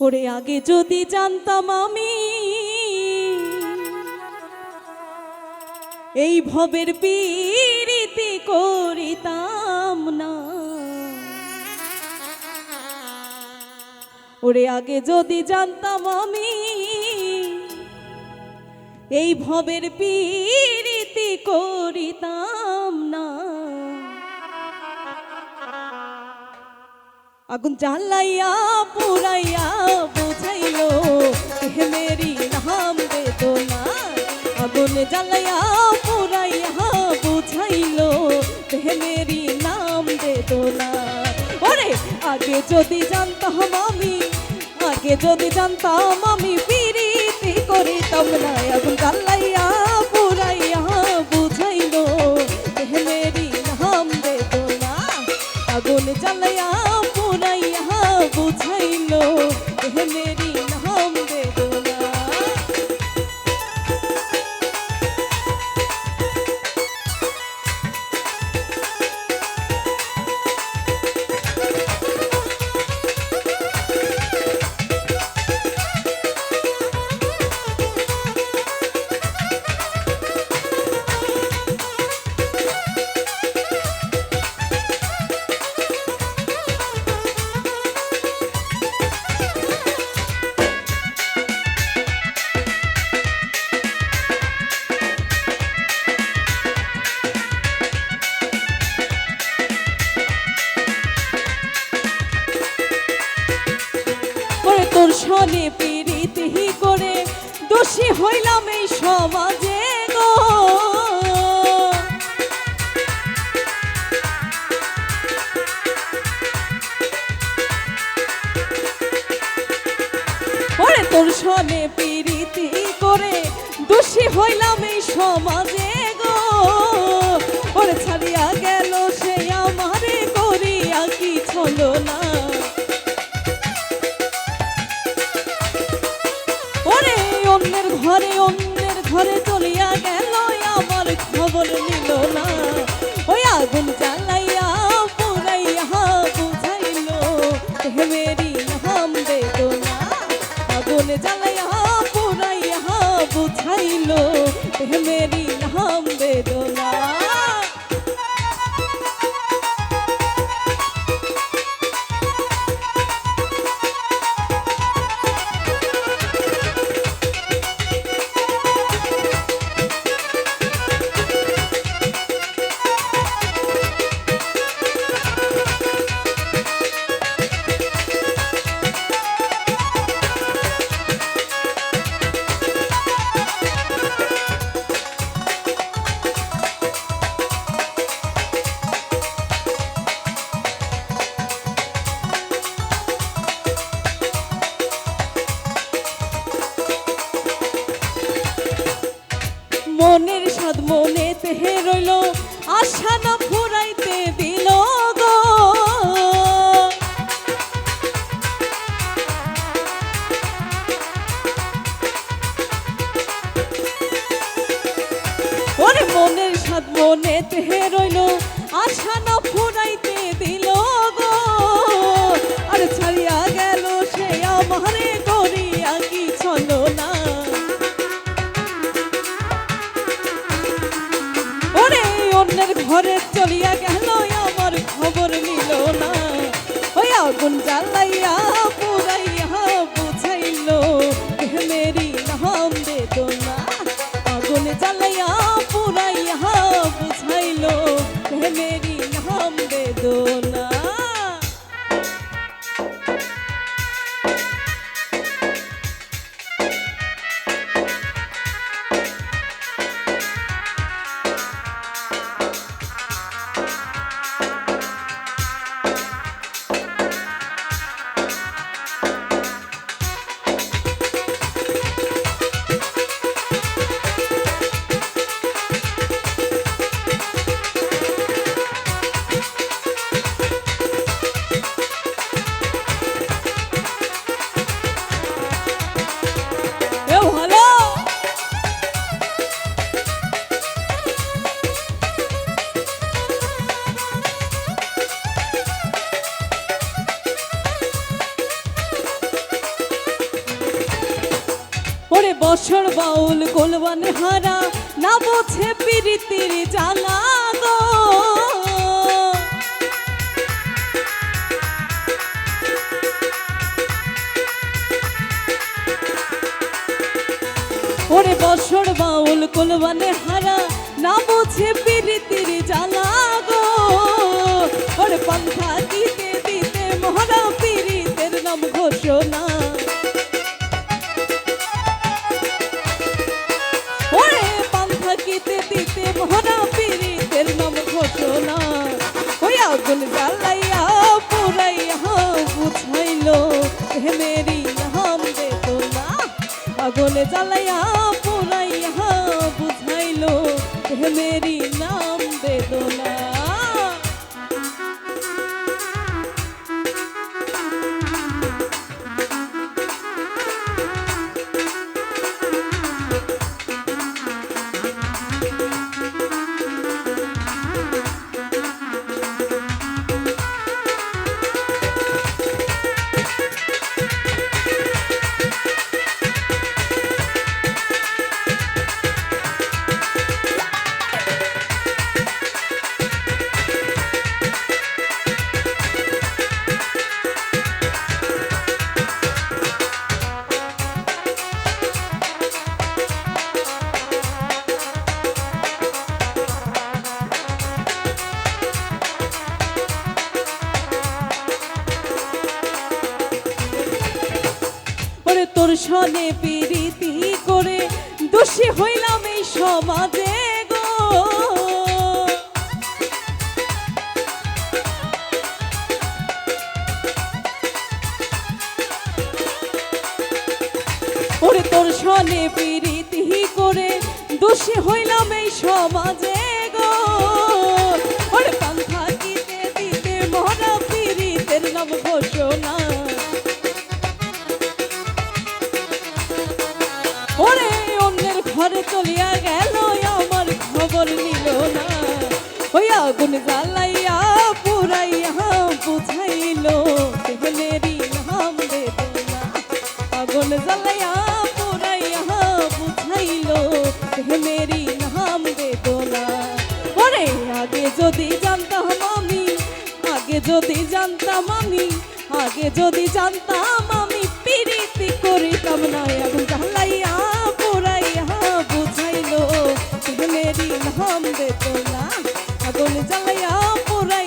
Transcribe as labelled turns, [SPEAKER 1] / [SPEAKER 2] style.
[SPEAKER 1] ওরে আগে যদি জানতাম আমি এই ভবের পীড়িতি করিতাম না। ওরে আগে যদি জানতাম আমি এই ভবের পীড়িতি করিতাম না। আগুন জ্বালাইয়া, পুরাইয়া বুঝাইলো মেরি নাম বেদনা। আগুন জ্বালাইয়া, পুরাইয়া বুঝাইলো মেরি নাম বেদনা। ওরে, আগে যদি জানতাম আমি, আগে যদি জানতাম আমি পিরিতি করিতাম না। আগুন জ্বালাইয়া বুঝাইলো দোষী হইলাম এই সমাজে গো। তোর সনে পিরিতি করে দোষী হইলাম এই সমাজে অন্যের ঘরে চলিয়া গেল, আমার খবর নিল না। ওই আগুন জ্বালাইয়া, পুরাইয়া বুঝাইল হেমেরি হাম বেদনা। আগুন জ্বালাইয়া, পুরাইয়া বুঝাইল হেমেরি হাম বেদনা। আশা না ফুরাইতে দিল ওরে মনের সাত মনে তেহে রইল আশানা ফুরাইতে দিল ঘরে চলিয়া গেল, আমার খবর নিল না। ওই আগুন জ্বালাইয়া পুরাইয়া বুঝাইল মেরি নাম বেদনা। আগুন জ্বালাইয়া পুরাইয়া বুঝাইল মেরি নাম বেদনা। ওরে বছর বাউল গোলবান হারা, না বোঝে পিরিতির জ্বালা গো। ওরে বছর বাউল কোলবানে হারা, না বোঝে পিরিতির জ্বালা গো। ওরে পন্থা দিতে দিতে মহারা পিরিতের নাম ঘোষণা। বুঝাইলো হে মেরি নাম দে না আগুন জ্বালাইয়া পুরাইয়া বুঝাইলো সনে পিরিতি করে দোষী হইলাম এই সমাজে গো। ওরে তোর সনে পিরিতি করে দোষী হইলাম এই সমাজে ঘরে চলিয়া গেল, আমার খবর নিল না। ওই আগুন জ্বালাইয়া পুরাইয়া বুঝাইল তেহলেরি নাম বেদনা আগুন জ্বালাইয়া পুরাইয়া বুঝাইল তেহলেরি নাম বেদনা ওরে আগে যদি জানতাম আমি, আগে যদি জানতাম আমি, আগে যদি জানতাম নাম দেত না আগুন জ্বালাইয়া পুরাইয়া